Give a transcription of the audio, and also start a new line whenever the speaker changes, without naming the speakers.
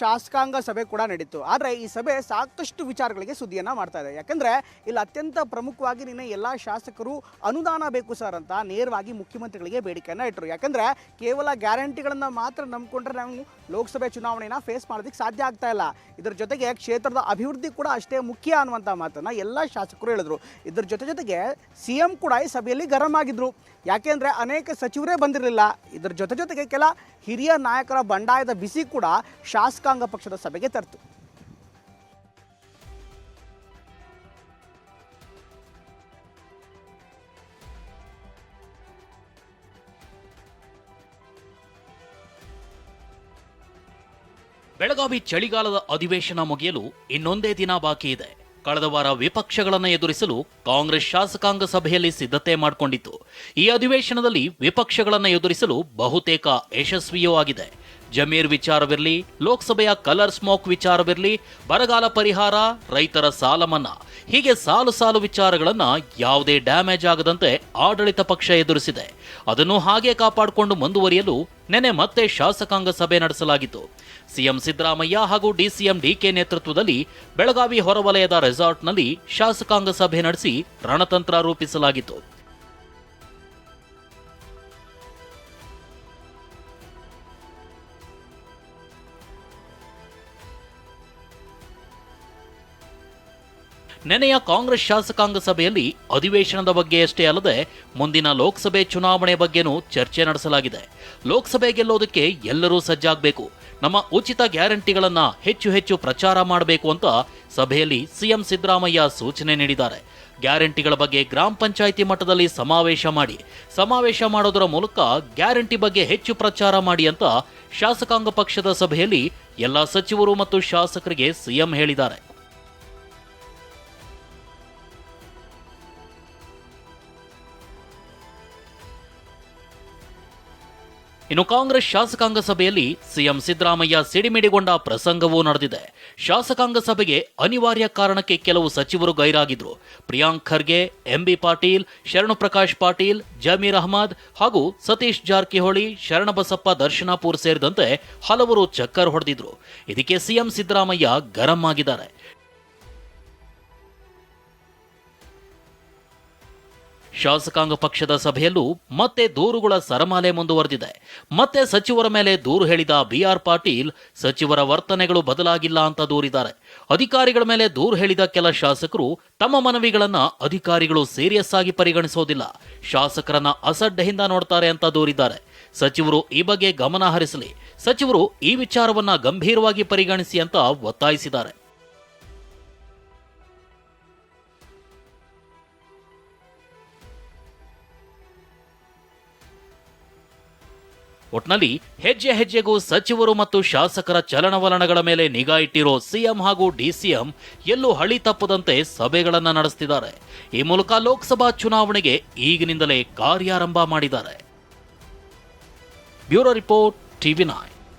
ಶಾಸಕಾಂಗ ಸಭೆ ಕೂಡ ನಡೀತು. ಆದರೆ ಈ ಸಭೆ ಸಾಕಷ್ಟು ವಿಚಾರಗಳಿಗೆ ಸುದ್ದಿಯನ್ನು ಮಾಡ್ತಾ ಇದೆ. ಯಾಕಂದರೆ ಇಲ್ಲಿ ಅತ್ಯಂತ ಪ್ರಮುಖವಾಗಿ ನಿನ್ನೆ ಎಲ್ಲ ಶಾಸಕರು ಅನುದಾನ ಬೇಕು ಸರ್ ಅಂತ ನೇರವಾಗಿ ಮುಖ್ಯಮಂತ್ರಿಗಳಿಗೆ ಬೇಡಿಕೆಯನ್ನು ಇಟ್ಟರು. ಯಾಕಂದರೆ ಕೇವಲ ಗ್ಯಾರಂಟಿಗಳನ್ನು ಮಾತ್ರ ನಂಬಿಕೊಂಡ್ರೆ ನಾವು ಲೋಕಸಭೆ ಚುನಾವಣೆಯನ್ನು ಫೇಸ್ ಮಾಡೋದಕ್ಕೆ ಸಾಧ್ಯ ಆಗ್ತಾ ಇಲ್ಲ. ಇದರ ಜೊತೆಗೆ ಕ್ಷೇತ್ರದ ಅಭಿವೃದ್ಧಿ ಕೂಡ ಅಷ್ಟೇ ಮುಖ್ಯ ಅನ್ನುವಂಥ ಮಾತನ್ನು ಎಲ್ಲ ಶಾಸಕರು ಹೇಳಿದ್ರು. ಇದರ ಜೊತೆ ಜೊತೆಗೆ ಸಿ ಎಂ ಕೂಡ ಈ ಸಭೆಯಲ್ಲಿ ಗರಂ ಆಗಿದ್ರು. ಯಾಕೆಂದರೆ ಅನೇಕ ಸಚಿವರೇ ಬಂದಿರಲಿಲ್ಲ. ಇದರ ಜೊತೆ ಜೊತೆಗೆ ಕೆಲ ಹಿರಿಯ ನಾಯಕರ ಬಂಡಾಯದ ಬಿಸಿ ಕೂಡ ಶಾಸಕಾಂಗ ಪಕ್ಷದ ಸಭೆಗೆ ತರ್ತು.
ಬೆಳಗಾವಿ ಚಳಿಗಾಲದ ಅಧಿವೇಶನ ಮುಗಿಯಲು ಇನ್ನೊಂದೇ ದಿನ ಬಾಕಿ ಇದೆ. ಕಳೆದ ವಾರ ವಿಪಕ್ಷಗಳನ್ನು ಎದುರಿಸಲು ಕಾಂಗ್ರೆಸ್ ಶಾಸಕಾಂಗ ಸಭೆಯಲ್ಲಿ ಸಿದ್ಧತೆ ಮಾಡಿಕೊಂಡಿತ್ತು. ಈ ಅಧಿವೇಶನದಲ್ಲಿ ವಿಪಕ್ಷಗಳನ್ನು ಎದುರಿಸಲು ಬಹುತೇಕ ಯಶಸ್ವಿಯೂ ಆಗಿದೆ. ಜಮೀರ್ ವಿಚಾರವಿರಲಿ, ಲೋಕಸಭೆಯ ಕಲರ್ ಸ್ಮೋಕ್ ವಿಚಾರವಿರಲಿ, ಬರಗಾಲ ಪರಿಹಾರ, ರೈತರ ಸಾಲ ಮನ್ನಾ ಹೀಗೆ ಸಾಲು ಸಾಲು ವಿಚಾರಗಳನ್ನು ಯಾವುದೇ ಡ್ಯಾಮೇಜ್ ಆಗದಂತೆ ಆಡಳಿತ ಪಕ್ಷ ಎದುರಿಸಿದೆ. ಅದನ್ನು ಹಾಗೆ ಕಾಪಾಡಿಕೊಂಡು ಮುಂದುವರಿಯಲು ನೆನೆ ಮತ್ತೆ ಶಾಸಕಾಂಗ ಸಭೆ ನಡೆಸಲಾಗಿತ್ತು. ಸಿಎಂ ಸಿದ್ದರಾಮಯ್ಯ ಹಾಗೂ ಡಿಸಿಎಂ ಡಿಕೆ ನೇತೃತ್ವದಲ್ಲಿ ಬೆಳಗಾವಿ ಹೊರವಲಯದ ರೆಸಾರ್ಟ್ನಲ್ಲಿ ಶಾಸಕಾಂಗ ಸಭೆ ನಡೆಸಿ ರಣತಂತ್ರ ರೂಪಿಸಲಾಗಿತ್ತು. ನೆನೆಯ ಕಾಂಗ್ರೆಸ್ ಶಾಸಕಾಂಗ ಸಭೆಯಲ್ಲಿ ಅಧಿವೇಶನದ ಬಗ್ಗೆಯಷ್ಟೇ ಅಲ್ಲದೆ ಮುಂದಿನ ಲೋಕಸಭೆ ಚುನಾವಣೆ ಬಗ್ಗೆನೂ ಚರ್ಚೆ ನಡೆಸಲಾಗಿದೆ. ಲೋಕಸಭೆ ಗೆಲ್ಲೋದಕ್ಕೆ ಎಲ್ಲರೂ ಸಜ್ಜಾಗಬೇಕು. ನಮ್ಮ ಉಚಿತ ಗ್ಯಾರಂಟಿಗಳನ್ನು ಹೆಚ್ಚು ಹೆಚ್ಚು ಪ್ರಚಾರ ಮಾಡಬೇಕು ಅಂತ ಸಭೆಯಲ್ಲಿ ಸಿಎಂ ಸಿದ್ದರಾಮಯ್ಯ ಸೂಚನೆ ನೀಡಿದ್ದಾರೆ. ಗ್ಯಾರಂಟಿಗಳ ಬಗ್ಗೆ ಗ್ರಾಮ ಪಂಚಾಯಿತಿ ಮಟ್ಟದಲ್ಲಿ ಸಮಾವೇಶ ಮಾಡಿ. ಸಮಾವೇಶ ಮಾಡೋದರ ಮೂಲಕ ಗ್ಯಾರಂಟಿ ಬಗ್ಗೆ ಹೆಚ್ಚು ಪ್ರಚಾರ ಮಾಡಿ ಅಂತ ಶಾಸಕಾಂಗ ಪಕ್ಷದ ಸಭೆಯಲ್ಲಿ ಎಲ್ಲ ಸಚಿವರು ಮತ್ತು ಶಾಸಕರಿಗೆ ಸಿಎಂ ಹೇಳಿದ್ದಾರೆ. ಇನ್ನು ಕಾಂಗ್ರೆಸ್ ಶಾಸಕಾಂಗ ಸಭೆಯಲ್ಲಿ ಸಿಎಂ ಸಿದ್ದರಾಮಯ್ಯ ಸಿಡಿಮಿಡಿಗೊಂಡ ಪ್ರಸಂಗವೂ ನಡೆದಿದೆ. ಶಾಸಕಾಂಗ ಸಭೆಗೆ ಅನಿವಾರ್ಯ ಕಾರಣಕ್ಕೆ ಕೆಲವು ಸಚಿವರು ಗೈರಾಗಿದ್ರು. ಪ್ರಿಯಾಂಕ್ ಖರ್ಗೆ ಎಂಬಿ ಪಾಟೀಲ್ ಶರಣಪ್ರಕಾಶ್ ಪಾಟೀಲ್, ಜಮೀರ್ ಅಹಮದ್ ಹಾಗೂ ಸತೀಶ್ ಜಾರಕಿಹೊಳಿ ಶರಣಬಸಪ್ಪ ದರ್ಶನಾಪುರ್ ಸೇರಿದಂತೆ ಹಲವರು ಚಕ್ಕರ್ ಹೊಡೆದಿದ್ರು. ಇದಕ್ಕೆ ಸಿಎಂ ಸಿದ್ದರಾಮಯ್ಯ ಗರಂ ಆಗಿದ್ದಾರೆ. ಶಾಸಕಾಂಗ ಪಕ್ಷದ ಸಭೆಯಲ್ಲೂ ಮತ್ತೆ ದೂರುಗಳ ಸರಮಾಲೆ ಮುಂದುವರೆದಿದೆ. ಮತ್ತೆ ಸಚಿವರ ಮೇಲೆ ದೂರು ಹೇಳಿದ ಬಿಆರ್ ಪಾಟೀಲ್, ಸಚಿವರ ವರ್ತನೆಗಳು ಬದಲಾಗಿಲ್ಲ ಅಂತ ದೂರಿದ್ದಾರೆ. ಅಧಿಕಾರಿಗಳ ಮೇಲೆ ದೂರು ಹೇಳಿದ ಕೆಲ ಶಾಸಕರು ತಮ್ಮ ಮನವಿಗಳನ್ನ ಅಧಿಕಾರಿಗಳು ಸೀರಿಯಸ್ ಆಗಿ ಪರಿಗಣಿಸೋದಿಲ್ಲ. ಶಾಸಕರನ್ನ ಅಸಡ್ಡೆಯಿಂದ ನೋಡ್ತಾರೆ ಅಂತ ದೂರಿದ್ದಾರೆ. ಸಚಿವರು ಈ ಬಗ್ಗೆ ಗಮನ ಹರಿಸಲಿ. ಸಚಿವರು ಈ ವಿಚಾರವನ್ನ ಗಂಭೀರವಾಗಿ ಪರಿಗಣಿಸಿ ಅಂತ ಒತ್ತಾಯಿಸಿದ್ದಾರೆ. ಒಟ್ನಲ್ಲಿ ಹೆಜ್ಜೆ ಹೆಜ್ಜೆಗೂ ಸಚಿವರು ಮತ್ತು ಶಾಸಕರ ಚಲನವಲನಗಳ ಮೇಲೆ ನಿಗಾ ಇಟ್ಟಿರೋ ಸಿಎಂ ಹಾಗೂ ಡಿಸಿಎಂ ಎಲ್ಲೂ ಹಳಿ ತಪ್ಪದಂತೆ ಸಭೆಗಳನ್ನ ನಡೆಸ್ತಿದ್ದಾರೆ. ಈ ಮೂಲಕ ಲೋಕಸಭಾ ಚುನಾವಣೆಗೆ ಈಗಿನಿಂದಲೇ ಕಾರ್ಯಾರಂಭ ಮಾಡಿದ್ದಾರೆ. Bureau report TV nine.